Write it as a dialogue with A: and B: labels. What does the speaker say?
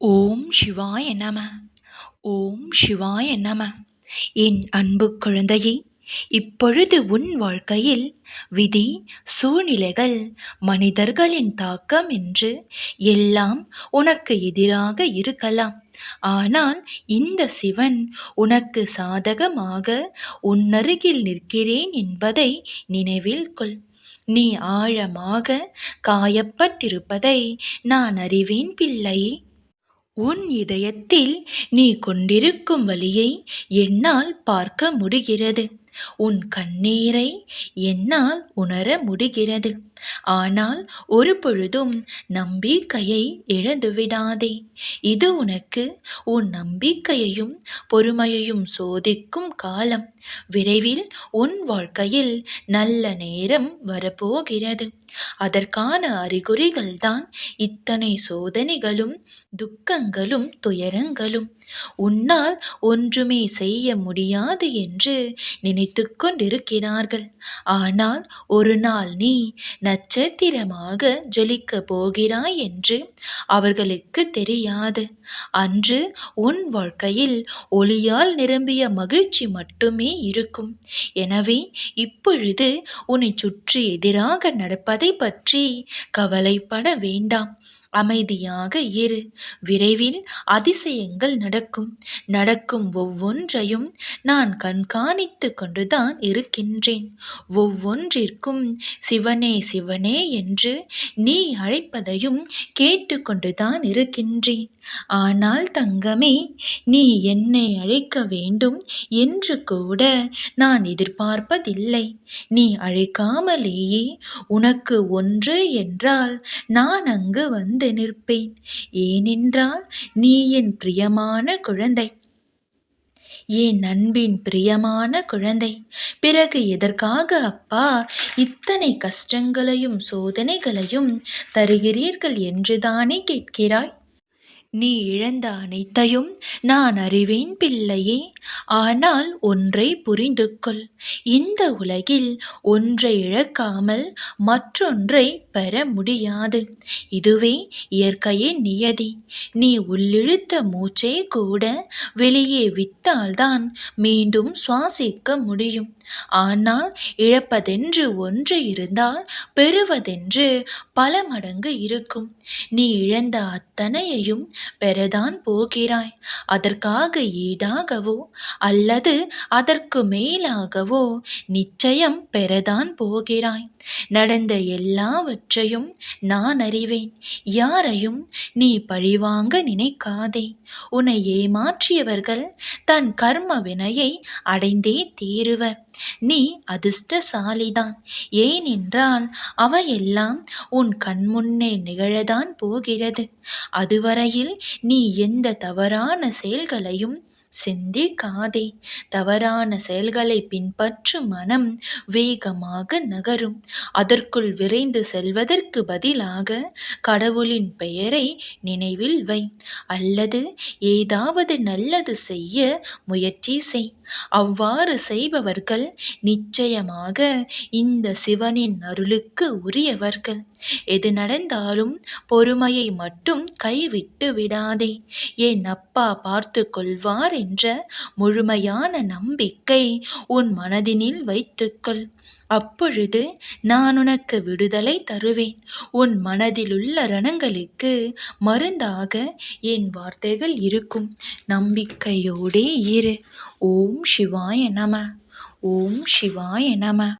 A: ஓம் சிவாய நம. ஓம் சிவாய நம. என் அன்பு குழந்தையே இப்பொழுது உன் வாழ்க்கையில் விதி சூழ்நிலைகள் மனிதர்களின் தாக்கம் என்று எல்லாம் உனக்கு எதிராக இருக்கலாம். ஆனால் இந்த சிவன் உனக்கு சாதகமாக உன்னருகில் நிற்கிறேன் என்பதை நினைவில் கொள். நீ ஆழமாக காயப்பட்டிருப்பதை நான் அறிவேன் பிள்ளையே. உன் இதயத்தில் நீ கொண்டிருக்கும் வலியை என்னால் பார்க்க முடிகிறது. உன் கண்ணீரை என்னால் உணர முடிகிறது. ஆனால் ஒரு பொழுதும் நம்பிக்கையை இழந்துவிடாதே இது உனக்கு உன் நம்பிக்கையையும் பொறுமையையும் சோதிக்கும் காலம். விரைவில் உன் வாழ்க்கையில் நல்ல நேரம் வரப்போகிறது. அதற்கான அறிகுறிகள்தான் இத்தனை சோதனைகளும் துக்கங்களும் துயரங்களும். உன்னால் ஒன்றுமே செய்ய முடியாது என்று நினைத்து கொண்டிருக்கிறார்கள் ஆனால் ஒரு நாள் நீ நட்சத்திரமாக ஜொலிக்க போகிறாய் என்று அவர்களுக்கு தெரியாது. அன்று உன் வாழ்க்கையில் ஒளியால் நிரம்பிய மகிழ்ச்சி மட்டுமே இருக்கும். எனவே இப்பொழுது உன்னை சுற்றி எதிராக நடப்பதை பற்றி கவலைப்பட வேண்டாம். அமைதியாக இரு. விரைவில் அதிசயங்கள் நடக்கும். நடக்கும் ஒவ்வொன்றையும் நான் கண்காணித்து கொண்டுதான் இருக்கின்றேன். ஒவ்வொன்றிற்கும் சிவனே சிவனே என்று நீ அழைப்பதையும் கேட்டுக்கொண்டுதான் இருக்கின்றேன். ஆனால் தங்கமே நீ என்னை அழைக்க வேண்டும் என்று கூட நான் எதிர்பார்ப்பதில்லை. நீ அழைக்காமலேயே உனக்கு ஒன்று என்றால் நான் அங்கு வந்து நிற்பேன். ஏனென்றால் நீ என் பிரியமான குழந்தை. என் அன்பின் பிரியமான குழந்தை. பிறகு எதற்காக அப்பா இத்தனை கஷ்டங்களையும் சோதனைகளையும் தருகிறீர்கள் என்றுதானே கேட்கிறாய்? நீ இழந்த அனைத்தையும் நான் அறிவேன் பிள்ளையே. ஆனால் ஒன்றை புரிந்து கொள் இந்த உலகில் ஒன்றை இழக்காமல் மற்றொன்றை பெற முடியாது. இதுவே இயற்கையின் நியதி. நீ உள்ளிழுத்த மூச்சை கூட வெளியே விட்டால்தான் மீண்டும் சுவாசிக்க முடியும். ஆனால் இழப்பதென்று ஒன்று இருந்தால் பெறுவதென்று பல மடங்கு இருக்கும். நீ இழந்த அத்தனையையும் பெறதான் போகிறாய். அதற்காக ஈடாகவோ? அல்லது அதற்கு மேலாகவோ? நிச்சயம் பெறதான் போகிறாய். நடந்த எல்லாவற்றையும் நான் அறிவேன். யாரையும் நீ பழிவாங்க நினைக்காதே. உன்னை ஏமாற்றியவர்கள் தன் கர்ம வினையை அடைந்தே தீருவர். நீ அதிர்ஷ்டசாலிதான். ஏனென்றால் அவையெல்லாம் உன் கண்முன்னே நிகழதான் போகிறது. அதுவரையில் நீ எந்த தவறான செயல்களையும் சிந்திக்காதே தவறான செயல்களை பின்பற்றும் மனம் வேகமாக நகரும். அதற்குள் விரைந்து செல்வதற்கு பதிலாக கடவுளின் பெயரை நினைவில் வை. அல்லது ஏதாவது நல்லது செய்ய முயற்சி செய். அவ்வாறு செய்பவர்கள் நிச்சயமாக இந்த சிவனின் அருளுக்கு உரியவர்கள். எது நடந்தாலும் பொறுமையை மட்டும் கைவிட்டு விடாதே. என் அப்பா பார்த்து கொள்வார்? என்ற முழுமையான நம்பிக்கை உன் மனதினில் வைத்துக்கொள். அப்பொழுது நான் உனக்கு விடுதலை தருவேன். உன் மனதிலுள்ள ரணங்களுக்கு மருந்தாக என் வார்த்தைகள் இருக்கும். நம்பிக்கையோடே இரு. ஓம் சிவாய நம. ஓம் சிவாய நம.